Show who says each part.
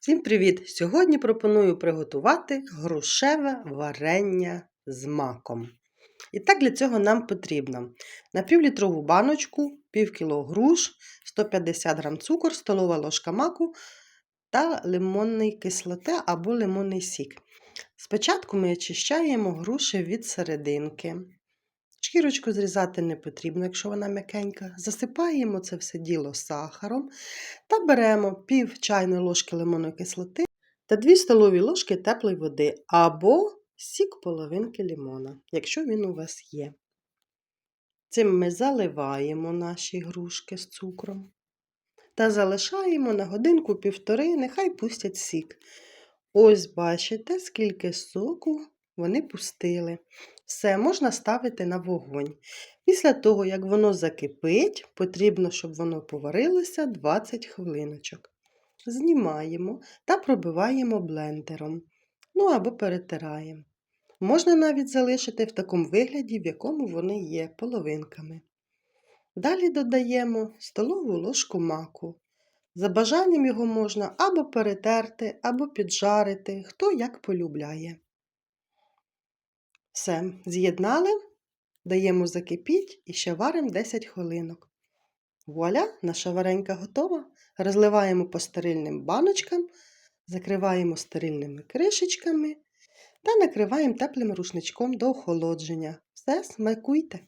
Speaker 1: Всім привіт! Сьогодні пропоную приготувати грушеве варення з маком. І так для цього нам потрібно на півлітрову баночку, пів кіло груш, 150 г цукор, столова ложка маку та лимонний кислоте або лимонний сік. Спочатку ми очищаємо груші від серединки. Шкірочку зрізати не потрібно, якщо вона м'якенька. Засипаємо це все діло сахаром та беремо пів чайної ложки лимонної кислоти та 2 столові ложки теплої води або сік половинки лимона, якщо він у вас є. Цим ми заливаємо наші грушки з цукром та залишаємо на годинку-півтори, нехай пустять сік. Ось бачите, скільки соку вони пустили. Все можна ставити на вогонь. Після того, як воно закипить, потрібно, щоб воно поварилося 20 хвилиночок. Знімаємо та пробиваємо блендером, ну або перетираємо. Можна навіть залишити в такому вигляді, в якому вони є половинками. Далі додаємо столову ложку маку. За бажанням його можна або перетерти, або піджарити, хто як полюбляє. Все, з'єднали, даємо закипіть і ще варимо 10 хвилинок. Вуаля, наша варенька готова. Розливаємо по стерильним баночкам, закриваємо стерильними кришечками та накриваємо теплим рушничком до охолодження. Все, смакуйте!